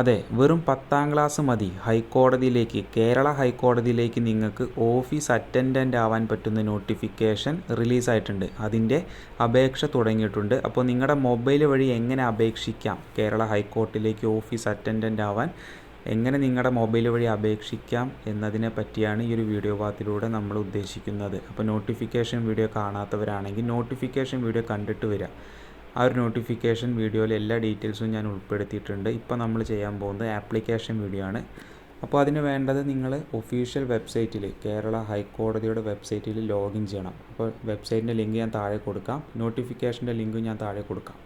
അതെ വെറും പത്താം ക്ലാസ് മതി. ഹൈക്കോടതിയിലേക്ക് കേരള ഹൈക്കോടതിയിലേക്ക് നിങ്ങൾക്ക് ഓഫീസ് അറ്റൻഡന്റ് ആവാൻ പറ്റുന്ന നോട്ടിഫിക്കേഷൻ റിലീസായിട്ടുണ്ട്. അതിന്റെ അപേക്ഷ തുടങ്ങിയിട്ടുണ്ട്. അപ്പോൾ നിങ്ങളുടെ മൊബൈൽ വഴി എങ്ങനെ അപേക്ഷിക്കാം? കേരള ഹൈക്കോടതിയിലേക്ക് ഓഫീസ് അറ്റൻഡന്റ് ആവാൻ എങ്ങനെ നിങ്ങളുടെ മൊബൈൽ വഴി അപേക്ഷിക്കാം എന്നതിനെ പറ്റിയാണ് ഈ ഒരു വീഡിയോ ഭാഗത്തിലൂടെ നമ്മൾ ഉദ്ദേശിക്കുന്നത്. അപ്പോൾ നോട്ടിഫിക്കേഷൻ വീഡിയോ കാണാത്തവരാണെങ്കിൽ നോട്ടിഫിക്കേഷൻ വീഡിയോ കണ്ടിട്ട് വരിക. ആ ഒരു നോട്ടിഫിക്കേഷൻ വീഡിയോയിൽ എല്ലാ ഡീറ്റെയിൽസും ഞാൻ ഉൾപ്പെടുത്തിയിട്ടുണ്ട്. ഇപ്പോൾ നമ്മൾ ചെയ്യാൻ പോകുന്നത് ആപ്ലിക്കേഷൻ വീഡിയോ ആണ്. അപ്പോൾ അതിന് വേണ്ടത് നിങ്ങൾ ഒഫീഷ്യൽ വെബ്സൈറ്റിൽ കേരള ഹൈക്കോടതിയുടെ വെബ്സൈറ്റിൽ ലോഗിൻ ചെയ്യണം. അപ്പോൾ വെബ്സൈറ്റിന്റെ ലിങ്ക് ഞാൻ താഴെ കൊടുക്കാം. നോട്ടിഫിക്കേഷന്റെ ലിങ്കും ഞാൻ താഴെ കൊടുക്കാം.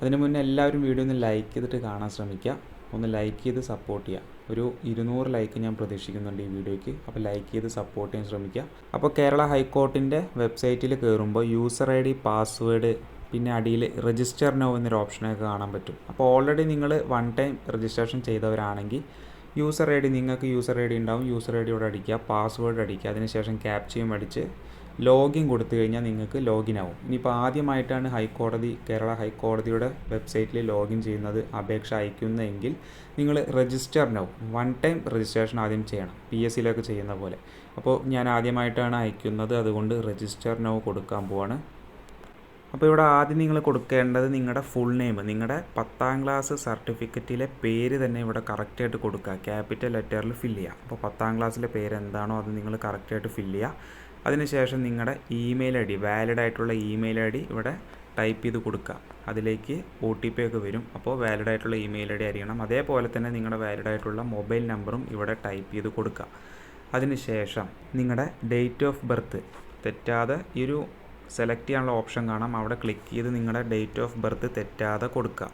അതിന് മുന്നേ എല്ലാവരും വീഡിയോ ഒന്ന് ലൈക്ക് ചെയ്തിട്ട് കാണാൻ ശ്രമിക്കുക. ഒന്ന് ലൈക്ക് ചെയ്ത് സപ്പോർട്ട് ചെയ്യുക. ഒരു ഇരുന്നൂറ് ലൈക്ക് ഞാൻ പ്രതീക്ഷിക്കുന്നുണ്ട് ഈ വീഡിയോയ്ക്ക് അപ്പോൾ ലൈക്ക് ചെയ്ത് സപ്പോർട്ട് ചെയ്യാൻ ശ്രമിക്കുക. അപ്പോൾ കേരള ഹൈക്കോർട്ടിന്റെ വെബ്സൈറ്റിൽ കയറുമ്പോൾ യൂസർ ഐ ഡി പാസ്വേഡ് പിന്നെ അടിയിൽ രജിസ്റ്റർ നോ എന്നൊരു ഓപ്ഷനൊക്കെ കാണാൻ പറ്റും. അപ്പോൾ ഓൾറെഡി നിങ്ങൾ വൺ ടൈം രജിസ്ട്രേഷൻ ചെയ്തവരാണെങ്കിൽ യൂസർ ഐ ഡി നിങ്ങൾക്ക് യൂസർ ഐ ഡി ഉണ്ടാവും. യൂസർ ഐ ഡിയോട് അടിക്കുക പാസ്വേഡ് അടിക്കുക അതിനുശേഷം ക്യാപ്ചയും അടിച്ച് ലോഗിൻ കൊടുത്തു കഴിഞ്ഞാൽ നിങ്ങൾക്ക് ലോഗിൻ ആവും. ഇനിയിപ്പോൾ ആദ്യമായിട്ടാണ് ഹൈക്കോടതി കേരള ഹൈക്കോടതിയുടെ വെബ്സൈറ്റിൽ ലോഗിൻ ചെയ്യുന്നത് അപേക്ഷ അയക്കുന്നതെങ്കിൽ നിങ്ങൾ register now one time registration ആദ്യം ചെയ്യണം പി എസ് സിയിലൊക്കെ ചെയ്യുന്ന പോലെ. അപ്പോൾ ഞാൻ ആദ്യമായിട്ടാണ് അയക്കുന്നത് അതുകൊണ്ട് രജിസ്റ്റർ നൗ കൊടുക്കാൻ പോവാണ്. അപ്പോൾ ഇവിടെ ആദ്യം നിങ്ങൾ കൊടുക്കേണ്ടത് നിങ്ങളുടെ ഫുൾ നെയിം നിങ്ങളുടെ പത്താം ക്ലാസ് സർട്ടിഫിക്കറ്റിലെ പേര് തന്നെ ഇവിടെ കറക്റ്റായിട്ട് കൊടുക്കുക. ക്യാപിറ്റൽ ലെറ്ററിൽ ഫില്ല് ചെയ്യുക. അപ്പോൾ പത്താം ക്ലാസ്സിലെ പേര് എന്താണോ അത് നിങ്ങൾ കറക്റ്റായിട്ട് ഫില്ല് ചെയ്യുക. അതിനുശേഷം നിങ്ങളുടെ ഇമെയിൽ ഐ ഡി വാലിഡ് ആയിട്ടുള്ള ഇമെയിൽ ഐ ഡി ഇവിടെ ടൈപ്പ് ചെയ്ത് കൊടുക്കുക. അതിലേക്ക് ഒ ടി പി ഒക്കെ വരും. അപ്പോൾ വാലിഡ് ആയിട്ടുള്ള ഇമെയിൽ ഐ ഡി അറിയണം. അതേപോലെ തന്നെ നിങ്ങളുടെ വാലിഡ് ആയിട്ടുള്ള മൊബൈൽ നമ്പറും ഇവിടെ ടൈപ്പ് ചെയ്ത് കൊടുക്കുക. അതിനുശേഷം നിങ്ങളുടെ ഡേറ്റ് ഓഫ് ബർത്ത് തെറ്റാതെ ഈ ഒരു സെലക്ട് ചെയ്യാനുള്ള ഓപ്ഷൻ കാണാം. അവിടെ ക്ലിക്ക് ചെയ്ത് നിങ്ങളുടെ ഡേറ്റ് ഓഫ് ബർത്ത് തെറ്റാതെ കൊടുക്കുക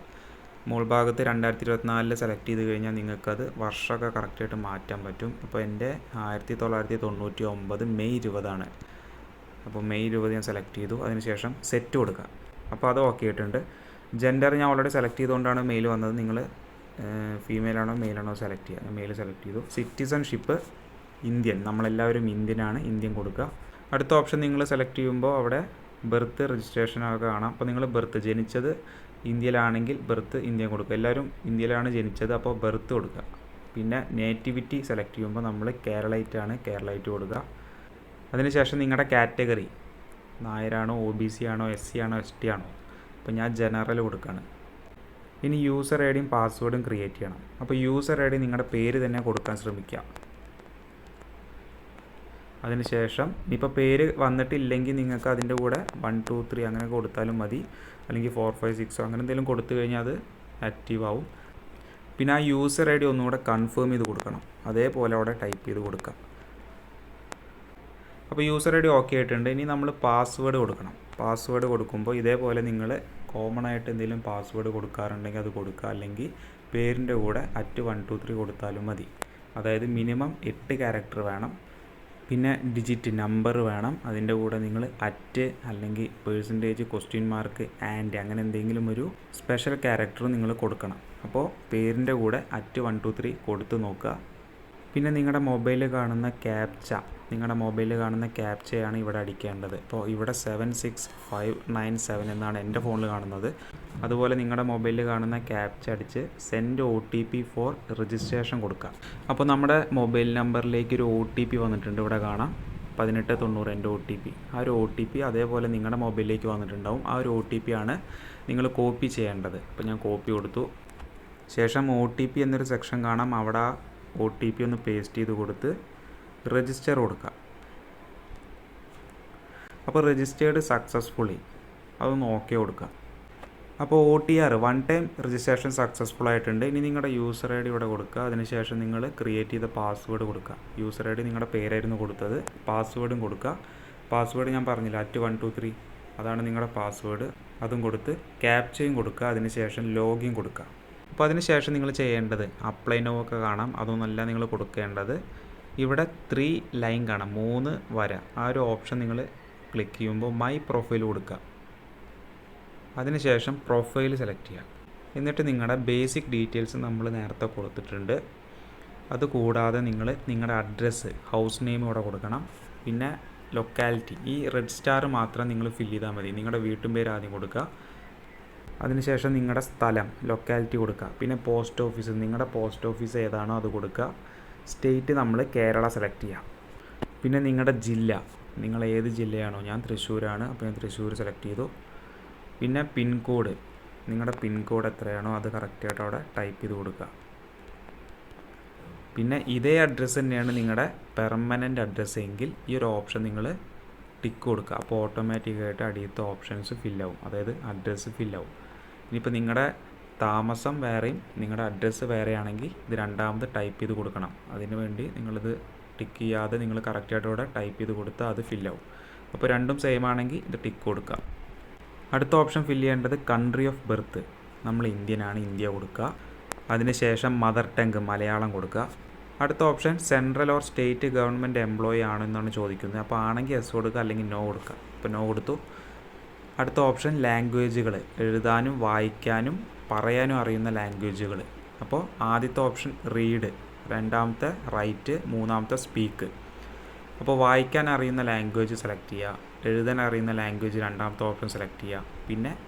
മുകൾ ഭാഗത്ത് രണ്ടായിരത്തി ഇരുപത്തിനാലിൽ സെലക്ട് ചെയ്ത് കഴിഞ്ഞാൽ നിങ്ങൾക്കത് വർഷമൊക്കെ കറക്റ്റായിട്ട് മാറ്റാൻ പറ്റും. അപ്പോൾ എന്റെ ആയിരത്തി തൊള്ളായിരത്തി തൊണ്ണൂറ്റി ഒമ്പത് മെയ് ഇരുപതാണ്. അപ്പോൾ മെയ് ഇരുപത് ഞാൻ സെലക്ട് ചെയ്തു. അതിനുശേഷം സെറ്റ് കൊടുക്കുക അപ്പോൾ അത് ഓക്കെ ആയിട്ടുണ്ട്. ജെൻഡർ ഞാൻ ഓൾറെഡി സെലക്ട് ചെയ്തുകൊണ്ടാണ് മെയിൽ വന്നത്. നിങ്ങൾ ഫീമെയിലാണോ മെയിലാണോ സെലക്ട് ചെയ്യുക. മെയിൽ സെലക്ട് ചെയ്തു. സിറ്റിസൺഷിപ്പ് ഇന്ത്യൻ നമ്മളെല്ലാവരും ഇന്ത്യനാണ് ഇന്ത്യൻ കൊടുക്കുക അടുത്ത ഓപ്ഷൻ നിങ്ങൾ സെലക്ട് ചെയ്യുമ്പോൾ അവിടെ ബർത്ത് രജിസ്ട്രേഷനൊക്കെ കാണാം. അപ്പോൾ നിങ്ങൾ ബർത്ത് ജനിച്ചത് ഇന്ത്യയിലാണെങ്കിൽ ബർത്ത് ഇന്ത്യ കൊടുക്കുക. എല്ലാവരും ഇന്ത്യയിലാണ് ജനിച്ചത് അപ്പോൾ ബർത്ത് കൊടുക്കുക. പിന്നെ നേറ്റിവിറ്റി സെലക്ട് ചെയ്യുമ്പോൾ നമ്മൾ കേരളൈറ്റ് ആണ് കേരളൈറ്റ് കൊടുക്കുക. അതിനുശേഷം നിങ്ങളുടെ കാറ്റഗറി നായരാണോ ഒ ബി സി ആണോ എസ് സി ആണോ എസ് ടി ആണോ? അപ്പോൾ ഞാൻ ജനറൽ കൊടുക്കുകയാണ്. ഇനി യൂസർ ഐ ഡിയും പാസ്വേഡും ക്രിയേറ്റ് ചെയ്യണം. അപ്പോൾ യൂസർ ഐ ഡി നിങ്ങളുടെ പേര് തന്നെ കൊടുക്കാൻ ശ്രമിക്കുക. അതിനുശേഷം ഇനിയിപ്പോൾ പേര് വന്നിട്ടില്ലെങ്കിൽ നിങ്ങൾക്ക് അതിന്റെ കൂടെ വൺ ടു ത്രീ അങ്ങനെ കൊടുത്താലും മതി. അല്ലെങ്കിൽ ഫോർ ഫൈവ് സിക്സോ അങ്ങനെ എന്തെങ്കിലും കൊടുത്തു കഴിഞ്ഞാൽ അത് ആക്റ്റീവ് ആവും. പിന്നെ ആ യൂസർ ഐ ഡി ഒന്നുകൂടെ കൺഫേം ചെയ്ത് കൊടുക്കണം. അതേപോലെ അവിടെ ടൈപ്പ് ചെയ്ത് കൊടുക്കാം. അപ്പോൾ യൂസർ ഐ ഡി ഓക്കെ ആയിട്ടുണ്ട്. ഇനി നമ്മൾ പാസ്വേഡ് കൊടുക്കണം. പാസ്വേഡ് കൊടുക്കുമ്പോൾ ഇതേപോലെ നിങ്ങൾ കോമൺ ആയിട്ട് എന്തെങ്കിലും പാസ്വേഡ് കൊടുക്കാറുണ്ടെങ്കിൽ അത് കൊടുക്കുക. അല്ലെങ്കിൽ പേരിന്റെ കൂടെ അറ്റ് വൺ ടു ത്രീ കൊടുത്താലും മതി. അതായത് മിനിമം എട്ട് ക്യാരക്ടർ വേണം. പിന്നെ ഡിജിറ്റ് നമ്പർ വേണം. അതിന്റെ കൂടെ നിങ്ങൾ അറ്റ് അല്ലെങ്കിൽ പേഴ്സന്റേജ് ക്വസ്റ്റ്യൻ മാർക്ക് ആൻഡ് അങ്ങനെ എന്തെങ്കിലും ഒരു സ്പെഷ്യൽ ക്യാരക്ടർ നിങ്ങൾ കൊടുക്കണം. അപ്പോൾ പേരിന്റെ കൂടെ അറ്റ് വൺ ടു ത്രീ കൊടുത്ത് നോക്കുക. പിന്നെ നിങ്ങളുടെ മൊബൈലിൽ കാണുന്ന ക്യാപ്ച നിങ്ങളുടെ മൊബൈലിൽ കാണുന്ന ക്യാപ്ചയാണ് ഇവിടെ അടിക്കേണ്ടത്. ഇപ്പോൾ ഇവിടെ seven six five nine seven എന്നാണ് എന്റെ ഫോണിൽ കാണുന്നത്. അതുപോലെ നിങ്ങളുടെ മൊബൈലിൽ കാണുന്ന ക്യാപ്ച അടിച്ച് send O T P for registration കൊടുക്കുക അപ്പോൾ നമ്മുടെ മൊബൈൽ നമ്പറിലേക്ക് ഒരു ഒ ടി പി വന്നിട്ടുണ്ട് ഇവിടെ കാണാം. പതിനെട്ട് തൊണ്ണൂറ് എന്റെ ഒ ടി പി ആ ഒരു ഒ ടി പി അതേപോലെ നിങ്ങളുടെ മൊബൈലിലേക്ക് വന്നിട്ടുണ്ടാവും. ആ ഒരു ഒ ടി പി ആണ് നിങ്ങൾ കോപ്പി ചെയ്യേണ്ടത്. അപ്പോൾ ഞാൻ കോപ്പി കൊടുത്തു. ശേഷം ഒ ടി പി എന്നൊരു സെക്ഷൻ കാണാം. അവിടെ ഒ ടി പി ഒന്ന് പേസ്റ്റ് ചെയ്ത് കൊടുത്ത് രജിസ്റ്റർ കൊടുക്കുക അപ്പോൾ രജിസ്റ്റേർഡ് സക്സസ്ഫുള്ളി അതൊന്ന് ഓക്കെ കൊടുക്കുക അപ്പോൾ O T R one time registration successful ആയിട്ടുണ്ട്. ഇനി നിങ്ങളുടെ യൂസർ ഐ ഡി ഇവിടെ കൊടുക്കുക. അതിനുശേഷം നിങ്ങൾ ക്രിയേറ്റ് ചെയ്ത പാസ്വേഡ് കൊടുക്കുക. യൂസർ ഐ ഡി നിങ്ങളുടെ പേരായിരുന്നു കൊടുത്തത്. പാസ്വേഡും കൊടുക്കുക. പാസ്വേഡ് ഞാൻ പറഞ്ഞില്ല അറ്റ് വൺ ടു ത്രീ അതാണ് നിങ്ങളുടെ പാസ്വേഡ് അതും കൊടുത്ത് ക്യാപ്ചയും കൊടുക്കുക. അതിനുശേഷം ലോഗിൻ കൊടുക്കുക. അപ്പോൾ അതിന് ശേഷം നിങ്ങൾ ചെയ്യേണ്ടത് അപ്ലൈ നോ ഒക്കെ കാണാം. അതൊന്നല്ല നിങ്ങൾ കൊടുക്കേണ്ടത്. ഇവിടെ ത്രീ ലൈൻ കാണാം. മൂന്ന് വര. ആ ഒരു ഓപ്ഷൻ നിങ്ങൾ ക്ലിക്ക് ചെയ്യുമ്പോൾ മൈ പ്രൊഫൈൽ കൊടുക്കുക. അതിനുശേഷം പ്രൊഫൈൽ സെലക്ട് ചെയ്യുക. എന്നിട്ട് നിങ്ങളുടെ ബേസിക് ഡീറ്റെയിൽസ് നമ്മൾ നേരത്തെ കൊടുത്തിട്ടുണ്ട്. അതുകൂടാതെ നിങ്ങൾ നിങ്ങളുടെ അഡ്രസ്സ് ഹൗസ് നെയിം ഇവിടെ കൊടുക്കണം. പിന്നെ ലൊക്കാലിറ്റി ഈ റെഡ് സ്റ്റാർ മാത്രം നിങ്ങൾ ഫില്ല് ചെയ്താൽ മതി. നിങ്ങളുടെ വീട്ടും പേര് ആദ്യം കൊടുക്കുക. അതിനുശേഷം നിങ്ങളുടെ സ്ഥലം ലൊക്കാലിറ്റി കൊടുക്കുക പിന്നെ പോസ്റ്റ് ഓഫീസ് നിങ്ങളുടെ പോസ്റ്റ് ഓഫീസ് ഏതാണോ അത് കൊടുക്കുക സ്റ്റേറ്റ് നമ്മൾ കേരള സെലക്ട് ചെയ്യാം. പിന്നെ നിങ്ങളുടെ ജില്ല നിങ്ങൾ ഏത് ജില്ലയാണോ ഞാൻ തൃശ്ശൂരാണ് അപ്പോൾ ഞാൻ തൃശ്ശൂർ സെലക്ട് ചെയ്തു. പിന്നെ പിൻകോഡ് നിങ്ങളുടെ പിൻകോഡ് എത്രയാണോ അത് കറക്റ്റായിട്ട് അവിടെ ടൈപ്പ് ചെയ്ത് കൊടുക്കുക പിന്നെ ഇതേ അഡ്രസ്സ് തന്നെയാണ് നിങ്ങളുടെ പെർമനന്റ് അഡ്രസ്സ് എങ്കിൽ ഈ ഒരു ഓപ്ഷൻ നിങ്ങൾ ടിക്ക് കൊടുക്കുക അപ്പോൾ ഓട്ടോമാറ്റിക്കായിട്ട് അടിയത്തെ ഓപ്ഷൻസ് ഫില്ലാവും അതായത് അഡ്രസ്സ് ഫില്ലാവും ഇനിയിപ്പോൾ നിങ്ങളുടെ താമസം വേറെയും നിങ്ങളുടെ അഡ്രസ്സ് വേറെയാണെങ്കിൽ ഇത് രണ്ടാമത് ടൈപ്പ് ചെയ്ത് കൊടുക്കണം. അതിന് വേണ്ടി നിങ്ങളിത് ടിക്ക് ചെയ്യാതെ നിങ്ങൾ കറക്റ്റായിട്ട് ഇവിടെ ടൈപ്പ് ചെയ്ത് കൊടുത്താൽ അത് ഫില്ലാവും അപ്പോൾ രണ്ടും സെയിം ആണെങ്കിൽ ഇത് ടിക്ക് കൊടുക്കുക അടുത്ത ഓപ്ഷൻ ഫില്ല് ചെയ്യേണ്ടത് കൺട്രി ഓഫ് ബർത്ത് നമ്മൾ ഇന്ത്യനാണ് ഇന്ത്യ കൊടുക്കുക അതിനുശേഷം മദർ ടങ്ക് മലയാളം കൊടുക്കുക അടുത്ത option central or state government employee ആണോ എന്നാണ് ചോദിക്കുന്നത്. അപ്പോൾ ആണെങ്കിൽ എസ് കൊടുക്കുക അല്ലെങ്കിൽ നോ കൊടുക്കുക ഇപ്പോൾ നോ കൊടുത്തു. അടുത്ത ഓപ്ഷൻ ലാംഗ്വേജുകൾ എഴുതാനും വായിക്കാനും പറയാനും അറിയുന്ന ലാംഗ്വേജുകൾ അപ്പോൾ ആദ്യത്തെ ഓപ്ഷൻ റീഡ് രണ്ടാമത്തെ റൈറ്റ് മൂന്നാമത്തെ സ്പീക്ക്. അപ്പോൾ വായിക്കാൻ അറിയുന്ന ലാംഗ്വേജ് സെലക്ട് ചെയ്യുക എഴുതാൻ അറിയുന്ന ലാംഗ്വേജ് രണ്ടാമത്തെ ഓപ്ഷൻ സെലക്ട് ചെയ്യുക പിന്നെ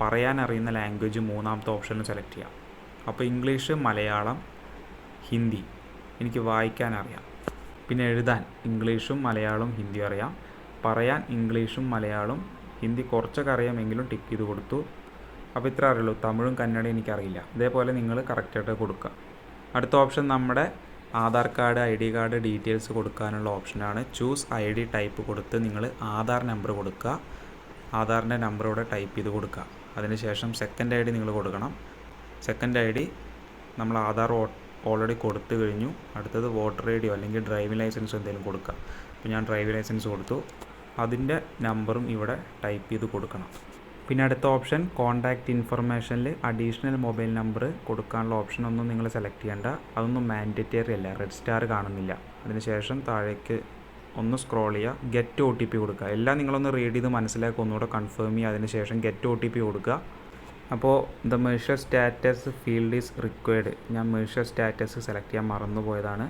പറയാൻ അറിയുന്ന ലാംഗ്വേജ് മൂന്നാമത്തെ ഓപ്ഷനിൽ സെലക്ട് ചെയ്യുക. അപ്പോൾ ഇംഗ്ലീഷ് മലയാളം ഹിന്ദി എനിക്ക് വായിക്കാൻ അറിയാം. പിന്നെ എഴുതാൻ ഇംഗ്ലീഷും മലയാളവും ഹിന്ദിയും അറിയാം. പറയാൻ ഇംഗ്ലീഷും മലയാളവും ഹിന്ദി കുറച്ചൊക്കെ അറിയാമെങ്കിലും ടിക്ക് ചെയ്ത് കൊടുത്തു. അപ്പോൾ ഇത്ര അറിയുള്ളൂ. തമിഴും കന്നഡയും എനിക്കറിയില്ല. ഇതേപോലെ നിങ്ങൾ കറക്റ്റായിട്ട് കൊടുക്കുക. അടുത്ത ഓപ്ഷൻ നമ്മുടെ Aadhaar card I D card details കൊടുക്കാനുള്ള ഓപ്ഷനാണ് ചൂസ് ഐ ഡി ടൈപ്പ് കൊടുത്ത് നിങ്ങൾ ആധാർ നമ്പർ കൊടുക്കുക. ആധാറിന്റെ നമ്പർ ഇവിടെ ടൈപ്പ് ചെയ്ത് കൊടുക്കുക. അതിനുശേഷം സെക്കൻഡ് ഐ ഡി നിങ്ങൾ കൊടുക്കണം. സെക്കൻഡ് ഐ ഡി നമ്മൾ ആധാർ ഓൾറെഡി കൊടുത്തു കഴിഞ്ഞു. അടുത്തത് വോട്ടർ ഐ ഡിയോ അല്ലെങ്കിൽ ഡ്രൈവിംഗ് ലൈസൻസോ എന്തെങ്കിലും കൊടുക്കുക. അപ്പോൾ ഞാൻ ഡ്രൈവിംഗ് ലൈസൻസ് കൊടുത്തു. അതിന്റെ നമ്പറും ഇവിടെ ടൈപ്പ് ചെയ്ത് കൊടുക്കണം. പിന്നെ അടുത്ത ഓപ്ഷൻ കോൺടാക്റ്റ് ഇൻഫർമേഷനിൽ അഡീഷണൽ മൊബൈൽ നമ്പർ കൊടുക്കാനുള്ള ഓപ്ഷൻ ഒന്നും നിങ്ങൾ സെലക്ട് ചെയ്യേണ്ട. അതൊന്നും മാൻഡേറ്ററി അല്ല റെഡ് സ്റ്റാർ കാണുന്നില്ല. അതിനുശേഷം താഴേക്ക് ഒന്ന് സ്ക്രോൾ ചെയ്യുക ഗെറ്റ് ഒ ടി പി കൊടുക്കുക. എല്ലാം നിങ്ങളൊന്ന് റീഡ് ചെയ്ത് മനസ്സിലാക്കി ഒന്നുകൂടെ കൺഫേം ചെയ്യുക അതിനുശേഷം ഗെറ്റ് ഒ ടി പി കൊടുക്കുക. അപ്പോൾ the marital status field is required ഞാൻ മേഷർ സ്റ്റാറ്റസ് സെലക്ട് ചെയ്യാൻ മറന്നു പോയതാണ്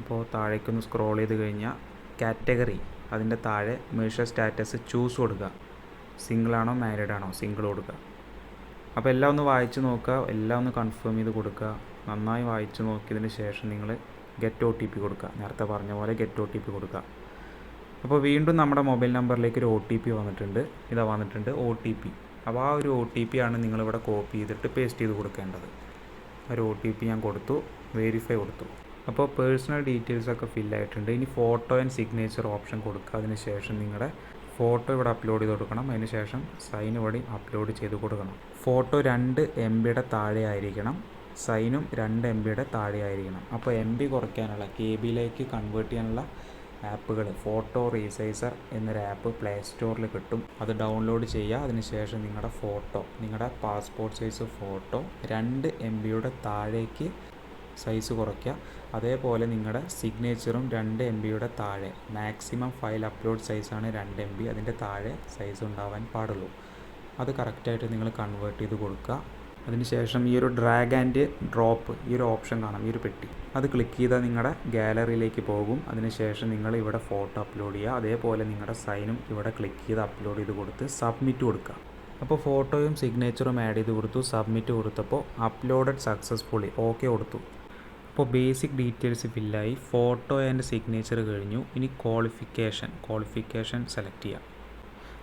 അപ്പോൾ താഴേക്കൊന്ന് സ്ക്രോൾ ചെയ്ത് കഴിഞ്ഞാൽ കാറ്റഗറി അതിന്റെ താഴെ മേഷർ സ്റ്റാറ്റസ് ചൂസ് കൊടുക്കുക സിംഗിളാണോ മാരീഡ് ആണോ? സിംഗിൾ കൊടുക്കുക അപ്പോൾ എല്ലാം ഒന്ന് വായിച്ച് നോക്കുക എല്ലാം ഒന്ന് കൺഫേം ചെയ്ത് കൊടുക്കുക നന്നായി വായിച്ച് നോക്കിയതിന് ശേഷം നിങ്ങൾ ഗെറ്റ് ഒ ടി പി കൊടുക്കുക നേരത്തെ പറഞ്ഞ പോലെ ഗെറ്റ് ഒ ടി പി കൊടുക്കുക അപ്പോൾ വീണ്ടും നമ്മുടെ മൊബൈൽ നമ്പറിലേക്ക് ഒരു ഒ ടി പി വന്നിട്ടുണ്ട്. ഇതാ വന്നിട്ടുണ്ട് ഒ ടി പി അപ്പോൾ ആ ഒരു ഒ ടി പി ആണ് നിങ്ങളിവിടെ കോപ്പി ചെയ്തിട്ട് പേസ്റ്റ് ചെയ്ത് കൊടുക്കേണ്ടത്. ഒരു ഒ ടി പി ഞാൻ കൊടുത്തു. വെരിഫൈ കൊടുത്തു. അപ്പോൾ പേഴ്സണൽ ഡീറ്റെയിൽസ് ഒക്കെ ഫിൽ ആയിട്ടുണ്ട്. ഇനി ഫോട്ടോ ആൻഡ് സിഗ്നേച്ചർ ഓപ്ഷൻ കൊടുക്കുക. അതിന് ശേഷം നിങ്ങളുടെ ഫോട്ടോ ഇവിടെ അപ്ലോഡ് ചെയ്ത് കൊടുക്കണം. അതിന് ശേഷം സൈൻ ഇവിടെ അപ്ലോഡ് ചെയ്ത് കൊടുക്കണം. ഫോട്ടോ രണ്ട് എം ബിയുടെ താഴെ ആയിരിക്കണം. സൈനും രണ്ട് എം ബിയുടെ താഴെ ആയിരിക്കണം. അപ്പോൾ എം ബി കുറയ്ക്കാനുള്ള കെ ബിയിലേക്ക് കൺവേർട്ട് ചെയ്യാനുള്ള ആപ്പുകൾ ഫോട്ടോ റീസൈസർ എന്നൊരു ആപ്പ് പ്ലേ സ്റ്റോറിൽ കിട്ടും. അത് ഡൗൺലോഡ് ചെയ്യുക. അതിനുശേഷം നിങ്ങളുടെ ഫോട്ടോ നിങ്ങളുടെ പാസ്പോർട്ട് സൈസ് ഫോട്ടോ രണ്ട് എം ബിയുടെ താഴേക്ക് സൈസ് കുറയ്ക്കുക. അതേപോലെ നിങ്ങളുടെ സിഗ്നേച്ചറും രണ്ട് എം ബിയുടെ താഴെ. മാക്സിമം ഫയൽ അപ്ലോഡ് സൈസാണ് രണ്ട് എം ബി അതിന്റെ താഴെ സൈസ് ഉണ്ടാവാൻ പാടുള്ളൂ. അത് കറക്റ്റായിട്ട് നിങ്ങൾ കൺവേർട്ട് ചെയ്ത് കൊടുക്കുക അതിനുശേഷം ഈ ഒരു ഡ്രാഗ് ആൻഡ് ഡ്രോപ്പ് ഈ ഒരു ഓപ്ഷൻ കാണാം ഈ ഒരു പെട്ടി. അത് ക്ലിക്ക് ചെയ്താൽ നിങ്ങളുടെ ഗാലറിയിലേക്ക് പോകും. അതിനുശേഷം നിങ്ങൾ ഇവിടെ ഫോട്ടോ അപ്ലോഡ് ചെയ്യുക അതേപോലെ നിങ്ങളുടെ സൈനും ഇവിടെ ക്ലിക്ക് ചെയ്ത് അപ്ലോഡ് ചെയ്ത് കൊടുത്ത് സബ്മിറ്റ് കൊടുക്കുക അപ്പോൾ ഫോട്ടോയും സിഗ്നേച്ചറും ആഡ് ചെയ്ത് കൊടുത്തു. സബ്മിറ്റ് കൊടുത്തപ്പോൾ അപ്ലോഡഡ് സക്സസ്ഫുള്ളി ഓക്കെ കൊടുത്തു. അപ്പോൾ ബേസിക് ഡീറ്റെയിൽസ് ഫില്ലായി ഫോട്ടോ ആൻഡ് സിഗ്നേച്ചർ കഴിഞ്ഞു. ഇനി ക്വാളിഫിക്കേഷൻ ക്വാളിഫിക്കേഷൻ സെലക്ട് ചെയ്യാം.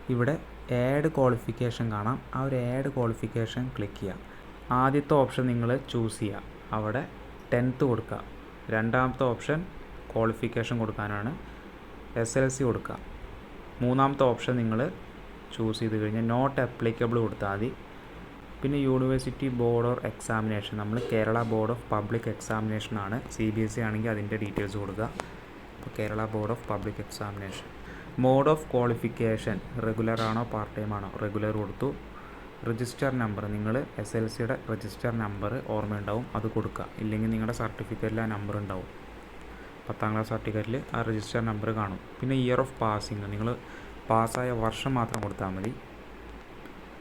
ഇവിടെ ആഡ് ക്വാളിഫിക്കേഷൻ കാണാം. ആ ഒരു ആഡ് ക്വാളിഫിക്കേഷൻ ക്ലിക്ക് ചെയ്യാം. ആദ്യത്തെ ഓപ്ഷൻ നിങ്ങൾ ചൂസ് ചെയ്യുക അവിടെ ടെൻത്ത് കൊടുക്കുക. രണ്ടാമത്തെ ഓപ്ഷൻ ക്വാളിഫിക്കേഷൻ കൊടുക്കാനാണ്. എസ് എൽ സി കൊടുക്കുക. മൂന്നാമത്തെ ഓപ്ഷൻ നിങ്ങൾ ചൂസ് ചെയ്ത് കഴിഞ്ഞാൽ നോട്ട് അപ്ലിക്കബിൾ കൊടുത്താൽ മതി. പിന്നെ യൂണിവേഴ്സിറ്റി ബോർഡ് ഓഫ് എക്സാമിനേഷൻ നമ്മൾ Kerala board of public examination ആണ്. സി ബി എസ് ഇ ആണെങ്കിൽ അതിന്റെ ഡീറ്റെയിൽസ് കൊടുക്കുക. അപ്പോൾ Kerala board of public examination mode of qualification regular ആണോ പാർട്ട് ടൈം ആണോ? റെഗുലർ കൊടുത്തു. രജിസ്റ്റർ നമ്പർ നിങ്ങൾ എസ് എൽ സിയുടെ രജിസ്റ്റർ നമ്പർ ഓർമ്മയുണ്ടാവും അത് കൊടുക്കുക. ഇല്ലെങ്കിൽ നിങ്ങളുടെ സർട്ടിഫിക്കറ്റിൽ ആ നമ്പർ ഉണ്ടാവും. പത്താം ക്ലാസ് സർട്ടിഫിക്കറ്റിൽ ആ രജിസ്റ്റർ നമ്പർ കാണും. പിന്നെ ഇയർ ഓഫ് പാസിങ് നിങ്ങൾ പാസ്സായ വർഷം മാത്രം കൊടുത്താൽ മതി.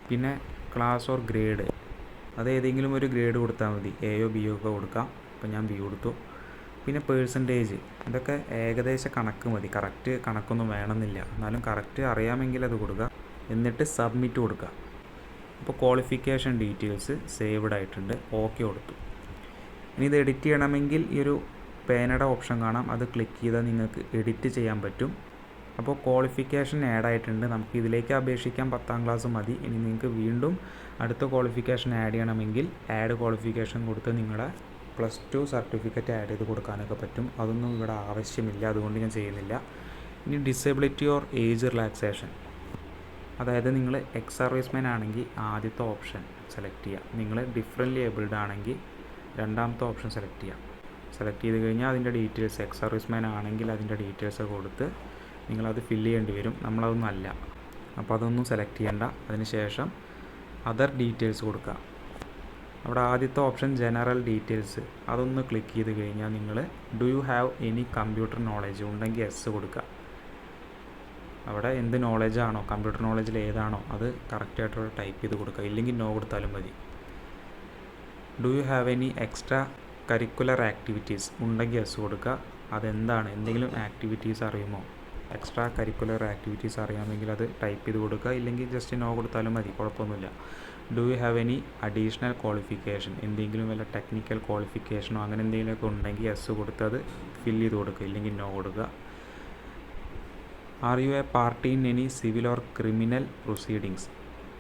പിന്നെ ക്ലാസ് ഓർ ഗ്രേഡ് അത് ഏതെങ്കിലും ഒരു ഗ്രേഡ് കൊടുത്താൽ മതി. എയോ ബിയോ ഒക്കെ കൊടുക്കാം. അപ്പോൾ ഞാൻ ബി കൊടുത്തു. പിന്നെ പേഴ്സന്റേജ് ഇതൊക്കെ ഏകദേശ കണക്ക് മതി. കറക്റ്റ് കണക്കൊന്നും വേണമെന്നില്ല. എന്നാലും കറക്റ്റ് അറിയാമെങ്കിൽ അത് കൊടുക്കുക. എന്നിട്ട് സബ്മിറ്റ് കൊടുക്കുക. അപ്പോൾ ക്വാളിഫിക്കേഷൻ ഡീറ്റെയിൽസ് സേവ്ഡ് ആയിട്ടുണ്ട്. ഓക്കെ കൊടുത്തു. ഇനി ഇത് എഡിറ്റ് ചെയ്യണമെങ്കിൽ ഈ ഒരു പേനയുടെ ഓപ്ഷൻ കാണാം. അത് ക്ലിക്ക് ചെയ്താൽ നിങ്ങൾക്ക് എഡിറ്റ് ചെയ്യാൻ പറ്റും. അപ്പോൾ ക്വാളിഫിക്കേഷൻ ആഡ് ആയിട്ടുണ്ട്. നമുക്ക് ഇതിലേക്ക് അപേക്ഷിക്കാൻ പത്താം ക്ലാസ് മതി. ഇനി നിങ്ങൾക്ക് വീണ്ടും അടുത്ത ക്വാളിഫിക്കേഷൻ ആഡ് ചെയ്യണമെങ്കിൽ ആഡ് ക്വാളിഫിക്കേഷൻ കൊടുത്ത് നിങ്ങളുടെ പ്ലസ് ടു സർട്ടിഫിക്കറ്റ് ആഡ് ചെയ്ത് കൊടുക്കാനൊക്കെ പറ്റും. അതൊന്നും ഇവിടെ ആവശ്യമില്ല. അതുകൊണ്ട് ഞാൻ ചെയ്യുന്നില്ല. ഇനി ഡിസബിലിറ്റി ഓർ ഏജ് റിലാക്സേഷൻ അതായത് നിങ്ങൾ എക്സ് സർവീസ്മാൻ ആണെങ്കിൽ ആദ്യത്തെ ഓപ്ഷൻ സെലക്ട് ചെയ്യുക. നിങ്ങൾ ഡിഫറെന്റ് ഏബിൾഡ് ആണെങ്കിൽ രണ്ടാമത്തെ ഓപ്ഷൻ സെലക്ട് ചെയ്യാം സെലക്ട് ചെയ്ത് കഴിഞ്ഞാൽ അതിന്റെ ഡീറ്റെയിൽസ് എക്സ് സർവീസ്മാൻ ആണെങ്കിൽ അതിന്റെ ഡീറ്റെയിൽസ് കൊടുത്ത് നിങ്ങളത് ഫില്ല് ചെയ്യേണ്ടി വരും. നമ്മളതൊന്നും അല്ല. അപ്പോൾ അതൊന്നും സെലക്ട് ചെയ്യേണ്ട. അതിന് ശേഷം അതർ ഡീറ്റെയിൽസ് കൊടുക്കുക. അവിടെ ആദ്യത്തെ ഓപ്ഷൻ ജനറൽ ഡീറ്റെയിൽസ് അതൊന്ന് ക്ലിക്ക് ചെയ്ത് കഴിഞ്ഞാൽ നിങ്ങൾ do you have any computer knowledge ഉണ്ടെങ്കിൽ എസ് കൊടുക്കുക. അവിടെ എന്ത് നോളേജാണോ കമ്പ്യൂട്ടർ നോളേജിൽ ഏതാണോ അത് കറക്റ്റായിട്ട് ടൈപ്പ് ചെയ്ത് കൊടുക്കുക. ഇല്ലെങ്കിൽ നോ കൊടുത്താലും മതി. Do you have any extracurricular activities ഉണ്ടെങ്കിൽ എസ് കൊടുക്കുക. അതെന്താണ്? എന്തെങ്കിലും ആക്ടിവിറ്റീസ് അറിയുമോ? എക്സ്ട്രാ കരിക്കുലർ ആക്ടിവിറ്റീസ് അറിയാമെങ്കിൽ അത് ടൈപ്പ് ചെയ്ത് കൊടുക്കുക. ഇല്ലെങ്കിൽ ജസ്റ്റ് നോ കൊടുത്താലും മതി. കുഴപ്പമൊന്നുമില്ല. Do you have any additional qualification എന്തെങ്കിലും വല്ല ടെക്നിക്കൽ ക്വാളിഫിക്കേഷനോ അങ്ങനെ എന്തെങ്കിലുമൊക്കെ ഉണ്ടെങ്കിൽ എസ് കൊടുത്ത് അത് ഫില്ല് ചെയ്ത് കൊടുക്കുക. ഇല്ലെങ്കിൽ നോ കൊടുക്കുക. Are you a party in any civil or criminal proceedings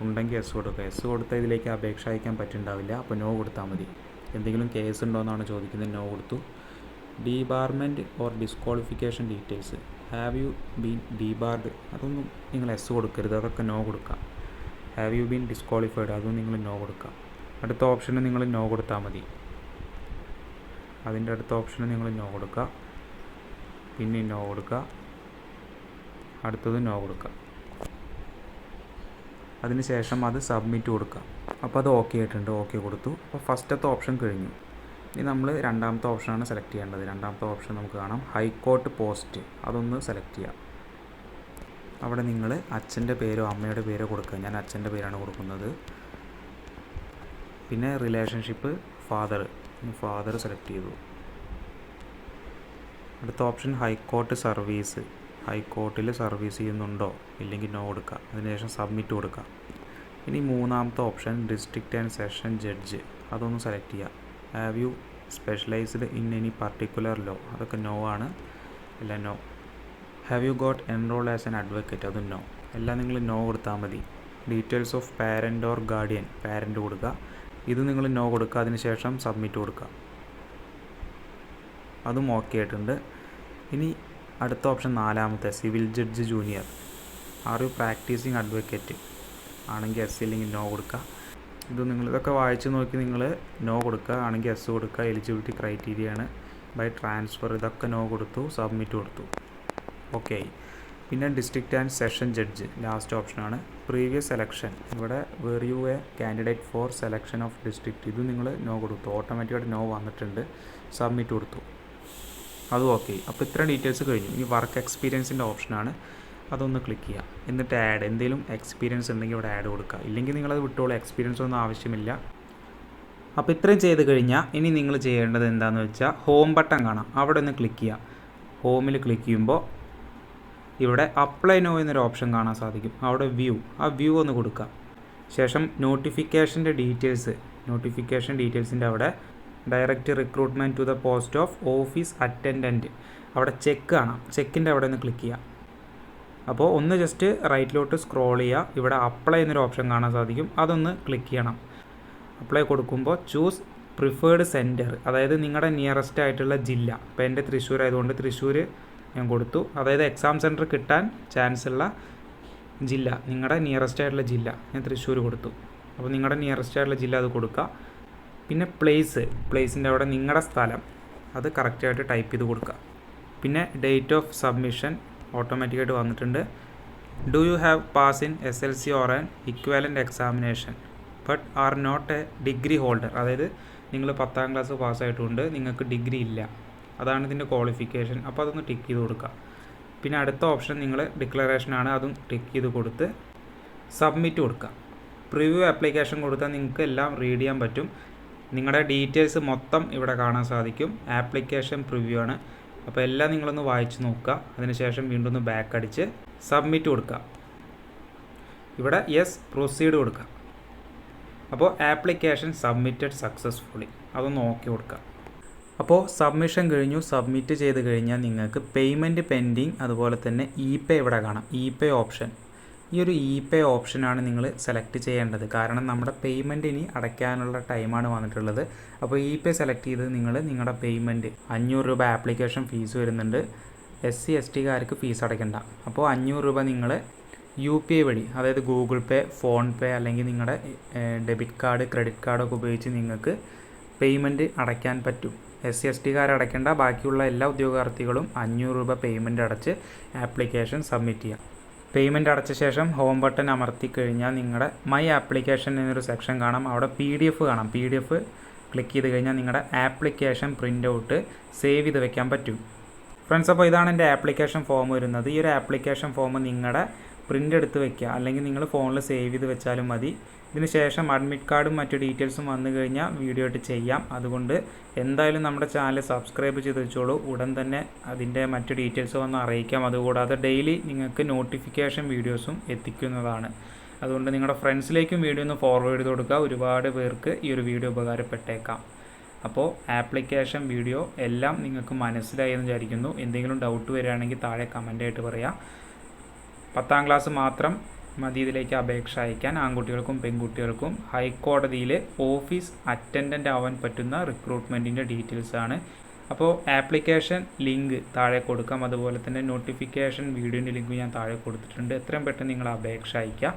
ഉണ്ടെങ്കിൽ എസ് കൊടുക്കുക. എസ് കൊടുത്താൽ ഇതിലേക്ക് അപേക്ഷ അയക്കാൻ പറ്റുന്നുണ്ടാവില്ല അപ്പോൾ നോ കൊടുത്താൽ മതി. എന്തെങ്കിലും കേസ് ഉണ്ടോ എന്നാണ് ചോദിക്കുന്നത്. നോ കൊടുത്തു. Debarment or disqualification details have you been debarred അതൊന്നും നിങ്ങൾ എസ് കൊടുക്കരുത്. അതൊക്കെ നോ കൊടുക്കുക ഹാവ് യു ബീൻ ഡിസ്ക്വാളിഫൈഡ് അതും നിങ്ങൾ നോ കൊടുക്കുക അടുത്ത ഓപ്ഷന് നിങ്ങൾ നോ കൊടുത്താൽ മതി. അതിന്റെ അടുത്ത ഓപ്ഷന് നിങ്ങൾ നോ കൊടുക്കുക പിന്നെ നോ കൊടുക്കുക അടുത്തത് നോ കൊടുക്കുക അതിനുശേഷം അത് സബ്മിറ്റ് കൊടുക്കുക അപ്പോൾ അത് ഓക്കെ ആയിട്ടുണ്ട്. ഓക്കെ കൊടുത്തു. അപ്പോൾ ഫസ്റ്റത്തെ ഓപ്ഷൻ കഴിഞ്ഞു. ഇനി നമ്മൾ രണ്ടാമത്തെ ഓപ്ഷനാണ് സെലക്ട് ചെയ്യേണ്ടത്. രണ്ടാമത്തെ ഓപ്ഷൻ നമുക്ക് കാണാം. ഹൈക്കോർട്ട് പോസ്റ്റ് അതൊന്ന് സെലക്ട് ചെയ്യാം. അവിടെ നിങ്ങൾ അച്ഛന്റെ പേരോ അമ്മയുടെ പേരോ കൊടുക്കുക. ഞാൻ അച്ഛന്റെ പേരാണ് കൊടുക്കുന്നത്. പിന്നെ റിലേഷൻഷിപ്പ് ഫാദർ ഫാദർ സെലക്ട് ചെയ്തു. അടുത്ത ഓപ്ഷൻ ഹൈക്കോർട്ട് സർവീസ് ഹൈക്കോർട്ടിൽ സർവീസ് ചെയ്യുന്നുണ്ടോ? ഇല്ലെങ്കിൽ നോ കൊടുക്കുക. അതിനുശേഷം സബ്മിറ്റ് കൊടുക്കുക. ഇനി മൂന്നാമത്തെ option district and session judge അതൊന്ന് സെലക്ട് ചെയ്യുക have you specialised in any particular law അതൊക്കെ നോ ആണ്. എല്ലാം no have you got enrol as an advocate അതും നോ എല്ലാം നിങ്ങൾ നോ കൊടുത്താൽ മതി. Details of parent or guardian parent കൊടുക്കുക. ഇത് നിങ്ങൾ നോ കൊടുക്കുക. അതിനുശേഷം സബ്മിറ്റ് കൊടുക്കുക. അതും ഓക്കെ ആയിട്ടുണ്ട്. ഇനി അടുത്ത ഓപ്ഷൻ നാലാമത്തെ. Civil judge junior are you practising advocate ആണെങ്കിൽ എസ് ഇല്ലെങ്കിൽ നോ കൊടുക്കുക. ഇത് നിങ്ങൾ ഇതൊക്കെ വായിച്ച് നോക്കി നിങ്ങൾ നോ കൊടുക്കുക. ആണെങ്കിൽ എസ് കൊടുക്കുക. എലിജിബിലിറ്റി ക്രൈറ്റീരിയ ആണ്. ബൈ ട്രാൻസ്ഫർ ഇതൊക്കെ നോ കൊടുത്തു. സബ്മിറ്റ് കൊടുത്തു. ഓക്കെ പിന്നെ district and session judge last ഓപ്ഷനാണ് പ്രീവിയസ് സെലക്ഷൻ ഇവിടെ were you a candidate for selection of district ഇത് നിങ്ങൾ നോ കൊടുത്തു. ഓട്ടോമാറ്റിക്കായിട്ട് നോ വന്നിട്ടുണ്ട്. സബ്മിറ്റ് കൊടുത്തു. അതും ഓക്കെ അപ്പോൾ ഇത്ര ഡീറ്റെയിൽസ് കഴിഞ്ഞു. ഈ വർക്ക് എക്സ്പീരിയൻസിന്റെ ഓപ്ഷനാണ് അതൊന്ന് ക്ലിക്ക് ചെയ്യുക എന്നിട്ട് ആഡ് എന്തെങ്കിലും എക്സ്പീരിയൻസ് ഉണ്ടെങ്കിൽ ഇവിടെ ആഡ് കൊടുക്കുക. ഇല്ലെങ്കിൽ നിങ്ങളത് വിട്ടോളൂ. എക്സ്പീരിയൻസ് ഒന്നും ആവശ്യമില്ല. അപ്പോൾ ഇത്രയും ചെയ്ത് കഴിഞ്ഞാൽ ഇനി നിങ്ങൾ ചെയ്യേണ്ടത് എന്താണെന്ന് വെച്ചാൽ ഹോം ബട്ടൺ കാണാം. അവിടെ ഒന്ന് ക്ലിക്ക് ചെയ്യുക ഹോമിൽ ക്ലിക്ക് ചെയ്യുമ്പോൾ ഇവിടെ അപ്ലൈ നോ എന്നൊരു ഓപ്ഷൻ കാണാൻ സാധിക്കും. അവിടെ വ്യൂ ആ വ്യൂ ഒന്ന് കൊടുക്കുക. ശേഷം നോട്ടിഫിക്കേഷന്റെ ഡീറ്റെയിൽസ് നോട്ടിഫിക്കേഷൻ ഡീറ്റെയിൽസിന്റെ അവിടെ direct recruitment to the post of office attendant അവിടെ ചെക്ക് കാണാം. ചെക്കിന്റെ അവിടെ ഒന്ന് ക്ലിക്ക് ചെയ്യുക അപ്പോൾ ഒന്ന് ജസ്റ്റ് റൈറ്റിലോട്ട് സ്ക്രോൾ ചെയ്യുക. ഇവിടെ അപ്ലൈ എന്നൊരു ഓപ്ഷൻ കാണാൻ സാധിക്കും. അതൊന്ന് ക്ലിക്ക് ചെയ്യണം. അപ്ലൈ കൊടുക്കുമ്പോൾ ചൂസ് പ്രിഫേർഡ് സെന്റർ അതായത് നിങ്ങളുടെ നിയറസ്റ്റ് ആയിട്ടുള്ള ജില്ല. ഇപ്പോൾ എന്റെ തൃശ്ശൂർ ആയതുകൊണ്ട് തൃശ്ശൂർ ഞാൻ കൊടുത്തു. അതായത് എക്സാം സെന്റർ കിട്ടാൻ ചാൻസ് ഉള്ള ജില്ല. നിങ്ങളുടെ നിയറസ്റ്റ് ആയിട്ടുള്ള ജില്ല. ഞാൻ തൃശ്ശൂർ കൊടുത്തു. അപ്പോൾ നിങ്ങളുടെ നിയറസ്റ്റ് ആയിട്ടുള്ള ജില്ല അത് കൊടുക്കുക. പിന്നെ പ്ലേസ് പ്ലേസിന്റെ അവിടെ നിങ്ങളുടെ സ്ഥലം. അത് കറക്റ്റായിട്ട് ടൈപ്പ് ചെയ്ത് കൊടുക്കുക. പിന്നെ ഡേറ്റ് ഓഫ് സബ്മിഷൻ ഓട്ടോമാറ്റിക്കായിട്ട് വന്നിട്ടുണ്ട്. Do you have pass in S L C or an equivalent examination but are not a degree holder അതായത് നിങ്ങൾ പത്താം ക്ലാസ് പാസ്സായിട്ടുണ്ട് നിങ്ങൾക്ക് ഡിഗ്രി ഇല്ല. അതാണ് ഇതിന്റെ ക്വാളിഫിക്കേഷൻ അപ്പോൾ അതൊന്ന് ടിക്ക് ചെയ്ത് കൊടുക്കുക പിന്നെ അടുത്ത ഓപ്ഷൻ നിങ്ങൾ ഡിക്ലറേഷനാണ് അതും ടിക്ക് ചെയ്ത് കൊടുത്ത് സബ്മിറ്റ് കൊടുക്കുക പ്രിവ്യൂ ആപ്ലിക്കേഷൻ കൊടുത്താൽ നിങ്ങൾക്ക് എല്ലാം റീഡ് ചെയ്യാൻ പറ്റും. നിങ്ങളുടെ ഡീറ്റെയിൽസ് മൊത്തം ഇവിടെ കാണാൻ സാധിക്കും. ആപ്ലിക്കേഷൻ പ്രിവ്യൂ ആണ്. അപ്പോൾ എല്ലാം നിങ്ങളൊന്ന് വായിച്ച് നോക്കുക. അതിനുശേഷം വീണ്ടും ഒന്ന് ബാക്ക് അടിച്ച് സബ്മിറ്റ് കൊടുക്കുക. ഇവിടെ യെസ് പ്രൊസീഡ് കൊടുക്കുക. അപ്പോൾ ആപ്ലിക്കേഷൻ സബ്മിറ്റഡ് സക്സസ്ഫുള്ളി അതൊന്ന് നോക്കി കൊടുക്കുക. അപ്പോൾ സബ്മിഷൻ കഴിഞ്ഞു സബ്മിറ്റ് ചെയ്ത് കഴിഞ്ഞാൽ നിങ്ങൾക്ക് പേയ്മെന്റ് പെൻഡിങ് അതുപോലെ തന്നെ ഇ പേ ഇവിടെ കാണാം. ഇ പേ ഓപ്ഷൻ ഈ ഒരു ഇ പേ ഓപ്ഷനാണ് നിങ്ങൾ സെലക്ട് ചെയ്യേണ്ടത്. കാരണം നമ്മുടെ പേയ്മെന്റ് ഇനി അടയ്ക്കാനുള്ള ടൈമാണ് വന്നിട്ടുള്ളത്. അപ്പോൾ ഇ പേ സെലക്ട് ചെയ്ത് നിങ്ങൾ നിങ്ങളുടെ പേയ്മെന്റ് അഞ്ഞൂറ് രൂപ ആപ്ലിക്കേഷൻ ഫീസ് വരുന്നുണ്ട്. എസ് സി എസ് ടിക്കാർക്ക് ഫീസ് അടയ്ക്കണ്ട. അപ്പോൾ അഞ്ഞൂറ് രൂപ നിങ്ങൾ യു പി ഐ വഴി അതായത് ഗൂഗിൾ പേ ഫോൺ പേ അല്ലെങ്കിൽ നിങ്ങളുടെ ഡെബിറ്റ് കാർഡ് ക്രെഡിറ്റ് കാർഡൊക്കെ ഉപയോഗിച്ച് നിങ്ങൾക്ക് പേയ്മെന്റ് അടയ്ക്കാൻ പറ്റും. എസ് സി എസ് ടിക്കാർ അടയ്ക്കേണ്ട. ബാക്കിയുള്ള എല്ലാ ഉദ്യോഗാർത്ഥികളും അഞ്ഞൂറ് രൂപ പേയ്മെന്റ് അടച്ച് ആപ്ലിക്കേഷൻ സബ്മിറ്റ് ചെയ്യാം. പേയ്മെന്റ് അടച്ച ശേഷം ഹോം ബട്ടൺ അമർത്തി കഴിഞ്ഞാൽ നിങ്ങളുടെ മൈ ആപ്ലിക്കേഷൻ എന്നൊരു സെക്ഷൻ കാണാം. അവിടെ പി ഡി എഫ് കാണാം. പി ഡി എഫ് ക്ലിക്ക് ചെയ്ത് കഴിഞ്ഞാൽ നിങ്ങളുടെ ആപ്ലിക്കേഷൻ പ്രിന്റ് ഔട്ട് സേവ് ചെയ്ത് വെക്കാൻ പറ്റും. ഫ്രണ്ട്സ് അപ്പോൾ ഇതാണ് എന്റെ ആപ്ലിക്കേഷൻ ഫോം വരുന്നത്. ഈ ഒരു ആപ്ലിക്കേഷൻ ഫോം നിങ്ങളുടെ പ്രിന്റ് എടുത്ത് വെക്കുക അല്ലെങ്കിൽ നിങ്ങൾ ഫോണിൽ സേവ് ചെയ്ത് വെച്ചാലും മതി. ഇതിന് ശേഷം അഡ്മിറ്റ് കാർഡും മറ്റു ഡീറ്റെയിൽസും വന്നു കഴിഞ്ഞാൽ വീഡിയോ ആയിട്ട് ചെയ്യാം. അതുകൊണ്ട് എന്തായാലും നമ്മുടെ ചാനൽ സബ്സ്ക്രൈബ് ചെയ്ത് വെച്ചോളൂ. ഉടൻ തന്നെ അതിന്റെ മറ്റു ഡീറ്റെയിൽസ് വന്ന് അറിയിക്കാം. അതുകൂടാതെ ഡെയിലി നിങ്ങൾക്ക് നോട്ടിഫിക്കേഷൻ വീഡിയോസും എത്തിക്കുന്നതാണ്. അതുകൊണ്ട് നിങ്ങളുടെ ഫ്രണ്ട്സിലേക്കും വീഡിയോ ഒന്ന് ഫോർവേഡ് ചെയ്ത് കൊടുക്കുക. ഒരുപാട് പേർക്ക് ഈ ഒരു വീഡിയോ ഉപകാരപ്പെട്ടേക്കാം. അപ്പോൾ ആപ്ലിക്കേഷൻ വീഡിയോ എല്ലാം നിങ്ങൾക്ക് മനസ്സിലായി എന്ന് വിചാരിക്കുന്നു. എന്തെങ്കിലും ഡൗട്ട് വരികയാണെങ്കിൽ താഴെ കമന്റായിട്ട് പറയാം. പത്താം ക്ലാസ് മാത്രം മതി ഇതിലേക്ക് അപേക്ഷ അയക്കാൻ ആൺകുട്ടികൾക്കും പെൺകുട്ടികൾക്കും ഹൈക്കോടതിയിൽ ഓഫീസ് അറ്റൻഡന്റ് ആവാൻ പറ്റുന്ന റിക്രൂട്ട്മെന്റിന്റെ ഡീറ്റെയിൽസാണ് അപ്പോൾ ആപ്ലിക്കേഷൻ ലിങ്ക് താഴെ കൊടുക്കാം. അതുപോലെ തന്നെ നോട്ടിഫിക്കേഷൻ വീഡിയോന്റെ ലിങ്ക് ഞാൻ താഴെ കൊടുത്തിട്ടുണ്ട്. എത്രയും പെട്ടെന്ന് നിങ്ങൾ അപേക്ഷ അയക്കുക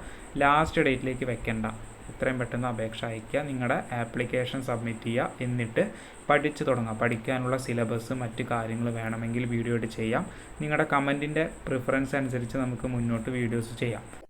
ലാസ്റ്റ് ഡേറ്റിലേക്ക് വെക്കേണ്ട. എത്രയും പെട്ടെന്ന് അപേക്ഷ അയയ്ക്കുക. നിങ്ങളുടെ ആപ്ലിക്കേഷൻ സബ്മിറ്റ് ചെയ്യുക. എന്നിട്ട് പഠിച്ചു തുടങ്ങുക. പഠിക്കാനുള്ള സിലബസ് മറ്റ് കാര്യങ്ങൾ വേണമെങ്കിൽ വീഡിയോ ആയിട്ട് ചെയ്യാം. നിങ്ങളുടെ കമന്റിന്റെ പ്രിഫറൻസ് അനുസരിച്ച് നമുക്ക് മുന്നോട്ട് വീഡിയോസ് ചെയ്യാം.